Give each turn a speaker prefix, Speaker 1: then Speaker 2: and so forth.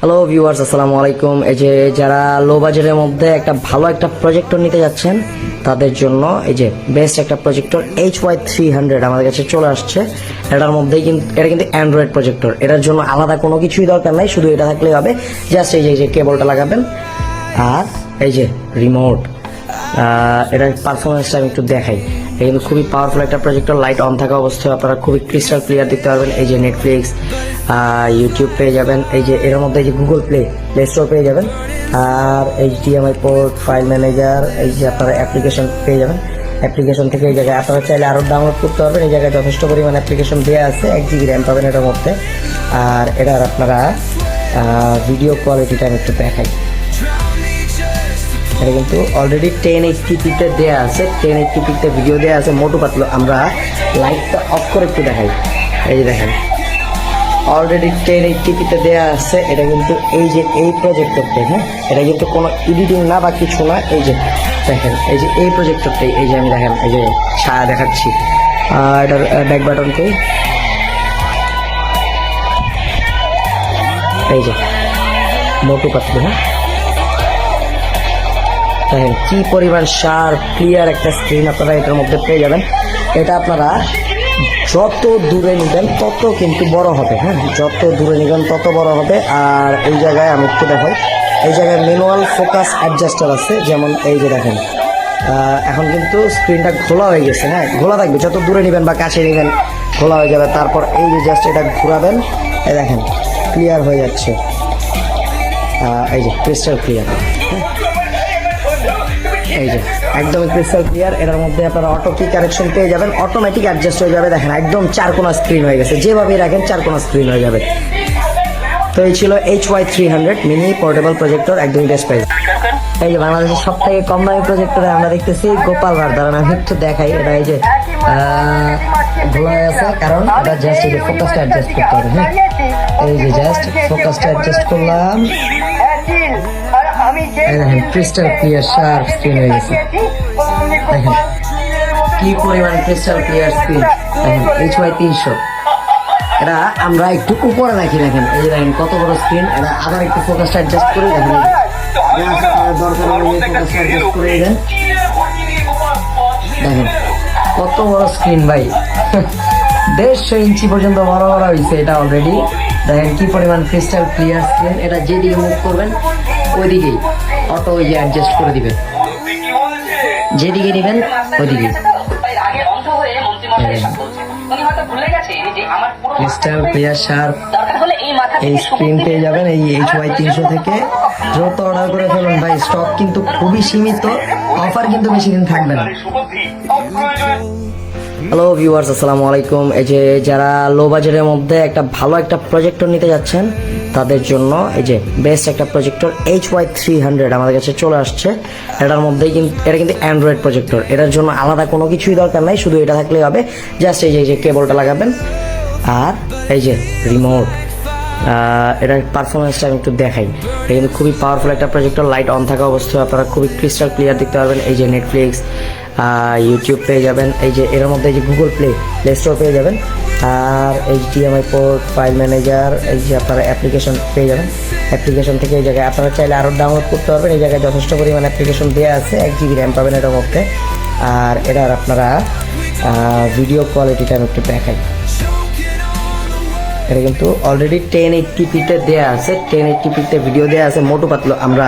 Speaker 1: Hello viewers আসসালামু আলাইকুম। এই যে যারা লো বাজেটের মধ্যে একটা ভালো একটা প্রজেক্টর নিতে যাচ্ছেন, তাদের জন্য এই যে বেস্ট একটা projector H Y three hundred আমাদের কাছে চলে আসছে। এটার মধ্যেই কিন্তু এটা কিন্তু অ্যান্ড্রয়েড প্রজেক্টর এটার জন্য আলাদা কোনো কিছুই দরকার নাই, শুধু এটা থাকলেই হবে। জাস্ট এই যে এই যে কেবলটা লাগাবেন। আর এই যে রিমোট এটার পারফরমেন্সটা আমি একটু দেখাই। এটা কিন্তু খুবই পাওয়ারফুল একটা প্রজেক্টর লাইট অন থাকা অবস্থায় আপনারা খুবই ক্রিস্টাল ক্লিয়ার দেখতে পারবেন। এই যে নেটফ্লিক্স ইউটিউব পেয়ে যাবেন। এই যে এর মধ্যে এই যে গুগল প্লে প্লে স্টোর পেয়ে যাবেন। আর H HDMI port file manager এই যে আপনারা অ্যাপ্লিকেশন পেয়ে যাবেন। অ্যাপ্লিকেশন থেকে এই জায়গায় আপনারা চাইলে আরও ডাউনলোড করতে পারবেন। এই জায়গায় যথেষ্ট পরিমাণ অ্যাপ্লিকেশন দেওয়া আছে। এক জিবি র্যাম পাবেন এটার মধ্যে। আর এটার আপনারা ভিডিও কোয়ালিটিটা আমি একটু দেখাই। এটা কিন্তু অলরেডি টেন এইচটিপিতে দেওয়া আছে টেন এইচটিপিতে ভিডিও দেওয়া আছে, মোটু পাতলো। আমরা লাইটটা অফ করে একটু দেখাই। এই দেখেন। অলরেডি টেন এইচটিপিতে দেওয়া আছে, এটা কিন্তু এই যে এই প্রজেক্টরটাই হ্যাঁ? এটা কিন্তু কোনো এডিটিং না বা কিছু না, এই যে দেখেন, এই যে এই প্রজেক্টরটাই এই যে আমি দেখেন, এই যে ছায়া দেখাচ্ছি। এটার ব্যাক বাটনটাই এই যে, মোটু পাতলু হ্যাঁ? দেখেন কি পরিমাণ শার্প ক্লিয়ার একটা স্ক্রিন আপনারা এটার মধ্যে পেয়ে যাবেন। এটা আপনারা যত দূরে নেবেন, তত কিন্তু বড় হবে হ্যাঁ? যত দূরে নেবেন, তত বড় হবে। আর এই জায়গায় আমি একটু দেখাই। এই জায়গায় ম্যানুয়াল ফোকাস অ্যাডজাস্টার আছে, যেমন এই যে দেখেন। এখন কিন্তু স্ক্রিনটা খোলা হয়ে গেছে হ্যাঁ? খোলা থাকবে, যত দূরে নেবেন বা কাছে নেবেন খোলা হয়ে যাবে। তারপর এই যে জাস্ট এটা ঘোরাবেন, এই দেখেন ক্লিয়ার হয়ে যাচ্ছে। এই যে ক্রিস্টাল ক্লিয়ার এই যে, একদম ক্রিস্টাল ক্লিয়ার এটার মধ্যে আপনারা অটো কি কারেকশন পেয়ে যাবেন অটোমেটিক অ্যাডজাস্ট হয়ে যাবে, দেখেন একদম চার কোনা স্ক্রিন হয়ে গেছে যেভাবে রাখেন চার কোনা স্ক্রিন হয়ে যাবে। তো এই ছিল H Y three hundred mini portable projector একদম বেস্ট প্রাইস এই যে, বাংলাদেশের সব থেকে কম দামি প্রজেক্টরে আমরা দেখতেছি গোপাল ভার দাঁড়ান আমি একটু দেখাই, এটা এই যে ভোলা হয়ে কারণ এটা জাস্ট এই যে ফোকাসটা অ্যাডজাস্ট করতে হবে হ্যাঁ? এই যে জাস্ট ফোকাসটা অ্যাডজাস্ট করলাম। দেখেন ক্রিস্টাল ক্লিয়ার শার্প স্ক্রিন হয়ে গেছে দেখেন কি পরিমাণ ক্রিস্টাল ক্লিয়ার স্ক্রিন দেখেন এইচ ওয়াই তিনশো এটা আমরা একটু উপরে রাখি দেখেন এই যে দেখেন কত বড় স্ক্রিন এটা আবার একটু ফোকাসটা অ্যাডজাস্ট করে দেখেন এই যে। এটা আপনার দরকার হলে ফোকাসটা অ্যাডজাস্ট করে দেন দেখেন কত বড় স্ক্রিন ভাই দেড়শো ইঞ্চি পর্যন্ত বড় বড় হয়েছে এটা অলরেডি দেখেন কি পরিমাণ ক্রিস্টাল ক্লিয়ার স্ক্রিন এটা যেদিকে মুভ করবেন ওইদিকেই অটো ওই যে অ্যাডজাস্ট করে দিবেন। যেদিকে নেবেন, ওইদিকে। যাবেন, এই এইচ তিনশো থেকে। যত অর্ডার ভাই স্টক কিন্তু খুবই সীমিত। অফার কিন্তু বেশি দিন থাকবে না। হ্যালো এই যে যারা লো বাজেটের মধ্যে একটা ভালো একটা প্রজেক্টর নিতে যাচ্ছেন তাদের জন্য, এই যে বেস্ট একটা projector H Y three hundred আমাদের কাছে চলে আসছে। এটার মধ্যেই কিন্তু, এটা কিন্তু অ্যান্ড্রয়েড প্রজেক্টর এটার জন্য আলাদা কোনো কিছুই দরকার নাই, শুধু এটা থাকলেই হবে। জাস্ট এই যে এই যে কেবলটা লাগাবেন। আর এই যে রিমোট এটার পারফরমেন্সটা আমি একটু দেখাই। এটা কিন্তু খুবই পাওয়ারফুল একটা প্রজেক্টর লাইট অন থাকা অবস্থায় আপনারা খুবই ক্রিস্টাল ক্লিয়ার দেখতে পারবেন। এই যে নেটফ্লিক্স ইউটিউব পেয়ে যাবেন। এই যে এর মধ্যে এই যে গুগল প্লে প্লে স্টোর পেয়ে যাবেন। আর H HDMI port file manager এই যে আপনারা অ্যাপ্লিকেশন পেয়ে যাবেন। অ্যাপ্লিকেশন থেকে এই জায়গায় আপনারা চাইলে আরও ডাউনলোড করতে পারবেন। এই জায়গায় যথেষ্ট পরিমাণ অ্যাপ্লিকেশন দেওয়া আছে। এক জিবি র্যাম পাবেন এটার মধ্যে। আর এটার আপনারা ভিডিও কোয়ালিটিটা আমি একটু দেখাই। এটা কিন্তু অলরেডি টেন এইচটিপিতে দেওয়া আছে। টেন এইচটিপিতে ভিডিও দেওয়া আছে। মোটু পাতলো আমরা